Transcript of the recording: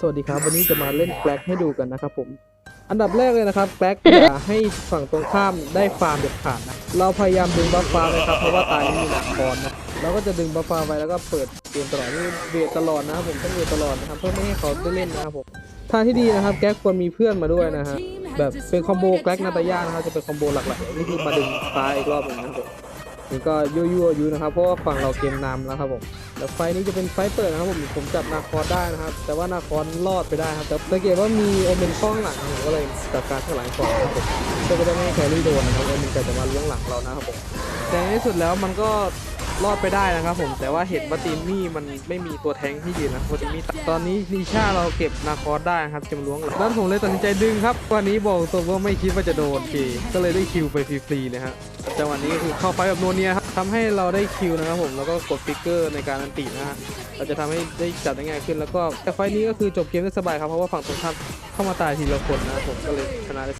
สวัสดีครับ วันนี้จะมาเล่นแกล็กให้ดูกันนะครับผม อันดับแรกเลยนะครับแกล็กอย่าให้ฝั่งตรงข้ามได้ฟาร์มเด็ดขาดนะ เราพยายามดึงบัฟฟ้าเลยครับ เพราะว่าตายม่มีหนักคอนนะ เราก็จะดึงบัฟฟ้าไว้แล้วก็เปิดเกมตลอดนี่เวทตลอดนะครับผมต้องเวทตลอดนะครับเพื่อไม่ให้เขาได้เล่นนะครับผม ทางที่ดีนะครับแกล็กควรมีเพื่อนมาด้วยนะฮะ แบบเป็นคอมโบแกล็กนาตาย่านะครับจะเป็นคอมโบหลักๆนี่คือมาดึงฟ้าอีกรอบหนึ่งนะครับผม นี่ก็ยั่วๆอยู่นะครับ เพราะว่าฝั่งเราเกมนำแล้วครับผมแล้วไฟนี้จะเป็นไฟเปิดนะครับผมผมจับนาคอนได้นะครับ แต่ว่านาคอนรอดไปได้ครับแต่สังเกตว่ามีโอเมนข้องหลังผมก็เลยจับการข้างหลังก่อนนะครับผมเพื่อจะได้ไม่ให้แครี่โดนนะครับโอเมนจะมาล้วงหลังเรานะครับผมแต่ในที่สุดแล้วมันก็ รอดไปได้นะครับผมแต่ว่าเห็นว่าทีมมี่มันไม่มีตัวแทงที่ยืนนะเราะทีมมี่ตอนนี้นิชาเราเก็บนาคอสได้นะครับจะมาล้วงหลังด้านผมเลยตัดสินใจดึงครับวันนี้บอกตรงว่าไม่คิดว่าจะโดนเคก็เลยได้คิวไปฟรีๆนะฮะจังหวะนี้ก็คือเข้าไฟแบบนัวเนียครับทำให้เราได้คิวนะครับผมแล้วก็กดฟิกเกอร์ในการอันตินะฮะเราจะทำให้ได้จับได้ง่ายขึ้นแล้วก็แต่ไฟนี้ก็คือจบเกมได้สบายครับเพราะว่าฝั่งตรงข้ามเข้ามาตายทีละคนนะครับผมก็เลยชนะได้